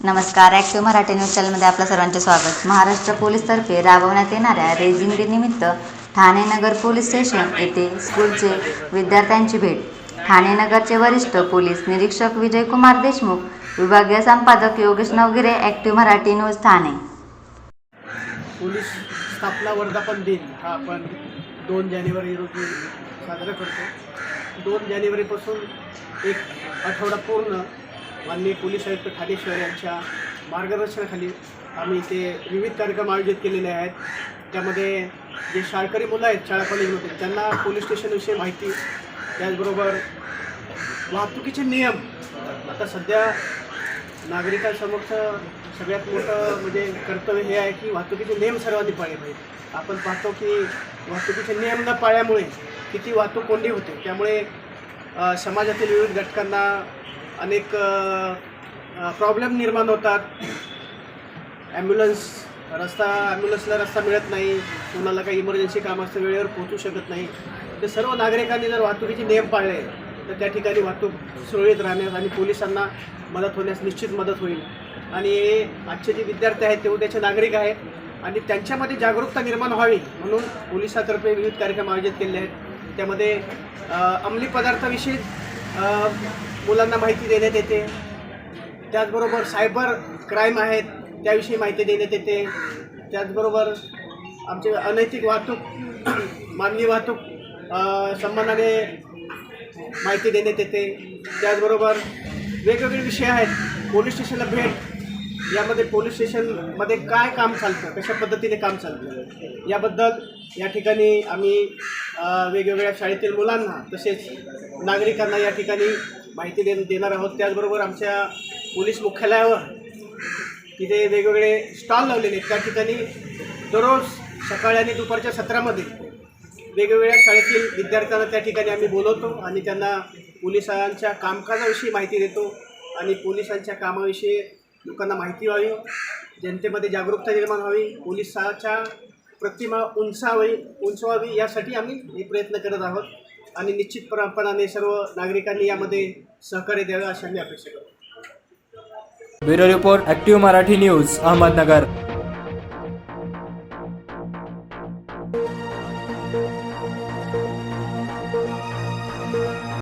नमस्कार active Marathi news चॅनलमध्ये आपलं सर्वांचे स्वागत. महाराष्ट्र पोलीसतर्फे राबवण्यात येणाऱ्या रेझिंग डे निमित्त ठाणे नगर पोलीस स्टेशन येथे स्कूलचे विद्यार्थ्यांची भेट. ठाणे नगरचे वरिष्ठ पोलीस निरीक्षक विजयकुमार देशमुख विभागीय संपादक Yogesh Navgire active Marathi news Thane. Police स्थापना वर्धापन दिन हा आपण दोन जानेवारी रोजी साजरा करतो. दोन जानेवारीपासून एक आठवडा पूर्ण माननीय पोलीस आयुक्त ठाणे शहर यांच्या मार्गदर्शनाखाली आम्ही इथे विविध कार्यक्रम आयोजित केलेले आहेत. त्यामध्ये जे शाळकरी मुलं आहेत शाळा कॉलेजमध्ये त्यांना पोलीस स्टेशनविषयी माहिती त्याचबरोबर वाहतुकीचे नियम. आता सध्या नागरिकांसमोरचं सगळ्यात मोठं म्हणजे कर्तव्य हे आहे की वाहतुकीचे नियम सर्वांनी पाळले पाहिजे आपण पाहतो की वाहतुकीचे नियम न पाळल्यामुळे किती वाहतूक कोंडी होते. त्यामुळे समाजातील विविध घटकांना अनेक प्रॉब्लेम निर्माण होतात. ॲम्ब्युलन्स रस्ता ॲम्ब्युलन्सला रस्ता मिळत नाही. कोणाला काही इमर्जन्सी काम असतं वेळेवर पोहोचू शकत नाही. तर सर्व नागरिकांनी जर वाहतुकीचे नियम पाळले तर त्या ठिकाणी वाहतूक सुरळीत राहण्यास आणि पोलिसांना मदत होण्यास निश्चित मदत होईल. आणि आजचे जे विद्यार्थी आहेत ते उद्याचे नागरिक आहेत आणि त्यांच्यामध्ये जागरूकता निर्माण व्हावी म्हणून पोलिसातर्फे विविध कार्यक्रम आयोजित केले आहेत. त्यामध्ये अंमली पदार्थाविषयी मुलांना माहिती देण्यात येते. त्याचबरोबर सायबर क्राईम आहेत त्याविषयी माहिती देण्यात येते. त्याचबरोबर आमचे अनैतिक वाहतूक मानवी वाहतूक संबंधाने माहिती देण्यात येते. त्याचबरोबर वेगवेगळे विषय आहेत. पोलीस स्टेशनला भेट यामध्ये पोलीस स्टेशनमध्ये काय काम चालतं? कशा पद्धतीने काम चालतं? याबद्दल या ठिकाणी आम्ही वेगवेगळ्या शाळेतील मुलांना तसेच नागरिकांना या ठिकाणी माहिती दे देणार आहोत. त्याचबरोबर आमच्या पोलीस मुख्यालयावर तिथे वेगवेगळे स्टॉल लावलेले आहेत. त्या ठिकाणी दररोज सकाळी आणि दुपारच्या सत्रामध्ये वेगवेगळ्या शाळेतील विद्यार्थ्यांना त्या ठिकाणी आम्ही बोलवतो आणि त्यांना पोलिसांच्या कामकाजाविषयी माहिती देतो आणि पोलिसांच्या कामाविषयी लोकांना माहिती व्हावी जनतेमध्ये जागरूकता निर्माण व्हावी पोलिसाच्या प्रतिमा उंचावी उंचवावी यासाठी आम्ही हे प्रयत्न करत आहोत. आणि निश्चितपणाने सर्व नागरिकांनी यामध्ये सहकार्य द्यावे अशी आम्ही अपेक्षा करतो. Bureau report active Marathi news Ahmednagar.